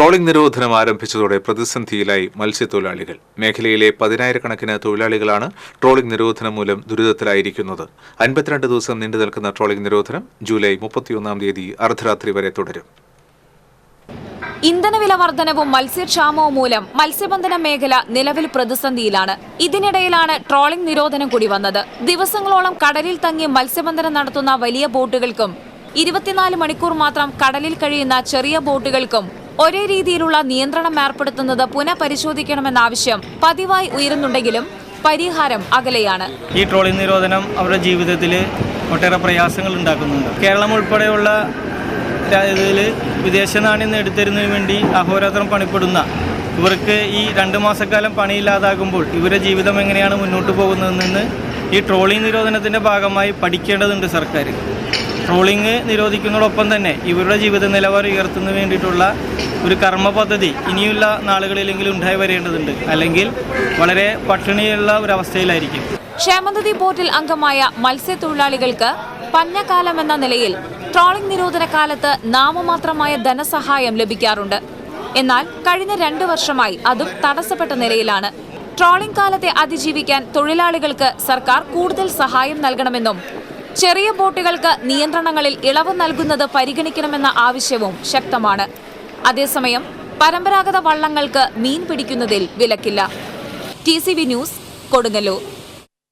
Trawling നിരോധനം ആരംഭിച്ചതോടെ പ്രതിസന്ധിയിലായി മത്സ്യത്തൊഴിലാളികൾ. മേഖലയിലെ പതിനായിരക്കണക്കിന് തൊഴിലാളികളാണ് ട്രോളിംഗ് നിരോധനം മൂലം ദുരിതത്തിലായിരിക്കുന്നത്. അൻപത്തിരണ്ട് ദിവസം നീണ്ടു നിൽക്കുന്ന ട്രോളിംഗ് നിരോധനം ജൂലൈ മുപ്പത്തിയൊന്നാം തീയതി അർദ്ധരാത്രി വരെ തുടരും. ഇന്ധനവില വർധനവും മത്സ്യക്ഷാമവും മൂലം മത്സ്യബന്ധന മേഖല നിലവിൽ പ്രതിസന്ധിയിലാണ്. ഇതിനിടയിലാണ് ട്രോളിംഗ് നിരോധനം കൂടി വന്നത്. ദിവസങ്ങളോളം കടലിൽ തങ്ങി മത്സ്യബന്ധനം നടത്തുന്ന വലിയ ബോട്ടുകൾക്കും ഇരുപത്തിനാല് മണിക്കൂർ മാത്രം കടലിൽ കഴിയുന്ന ചെറിയ ബോട്ടുകൾക്കും ഒരേ രീതിയിലുള്ള നിയന്ത്രണം ഏർപ്പെടുത്തുന്നത് പുനഃപരിശോധിക്കണമെന്ന ആവശ്യം പതിവായി ഉയരുന്നുണ്ടെങ്കിലും പരിഹാരം അകലെയാണ്. ഈ ട്രോളിംഗ് നിരോധനം അവരുടെ ജീവിതത്തിൽ ഒട്ടേറെ പ്രയാസങ്ങൾ ഉണ്ടാക്കുന്നുണ്ട്. കേരളം ഉൾപ്പെടെയുള്ള ഇതിൽ വിദേശ നാണ്യം നേടിത്തരുന്നതിന് വേണ്ടി അഹോരാത്രം പണിപ്പെടുന്ന ഇവർക്ക് ഈ രണ്ട് മാസക്കാലം പണിയില്ലാതാകുമ്പോൾ ഇവരുടെ ജീവിതം എങ്ങനെയാണ് മുന്നോട്ട് പോകുന്നതെന്ന് ഈ ട്രോളിംഗ് നിരോധനത്തിന്റെ ഭാഗമായി പഠിക്കേണ്ടതുണ്ട് സർക്കാർ ട്രോളിംഗ് നിരോധിക്കുന്നതോടൊപ്പം തന്നെ ഇവരുടെ ജീവിത നിലവാരം ഉയർത്തുന്നതിന് വേണ്ടിയിട്ടുള്ള ഒരു കർമ്മ പദ്ധതി ഇനിയുള്ള നാളുകളിലെങ്കിലും ഉണ്ടായി വരേണ്ടതുണ്ട്. അല്ലെങ്കിൽ വളരെ പട്ടിണിയുള്ള ഒരു അവസ്ഥയിലായിരിക്കും. ക്ഷേമനിധി ബോർഡിൽ അംഗമായ മത്സ്യത്തൊഴിലാളികൾക്ക് പഞ്ഞക്കാലം എന്ന നിലയിൽ ട്രോളിംഗ് നിരോധന കാലത്ത് നാമമാത്രമായ ധനസഹായം ലഭിക്കാറുണ്ട്. എന്നാൽ കഴിഞ്ഞ രണ്ടു വർഷമായി അതും തടസ്സപ്പെട്ട നിലയിലാണ്. ട്രോളിംഗ് കാലത്തെ അതിജീവിക്കാൻ തൊഴിലാളികൾക്ക് സർക്കാർ കൂടുതൽ സഹായം നൽകണമെന്നും ചെറിയ ബോട്ടുകൾക്ക് നിയന്ത്രണങ്ങളിൽ ഇളവ് നൽകുന്നത് പരിഗണിക്കണമെന്ന ആവശ്യവും ശക്തമാണ്. അതേസമയം പരമ്പരാഗത വള്ളങ്ങൾക്ക് മീൻ പിടിക്കുന്നതിൽ വിലക്കില്ല. T news Kodungallur.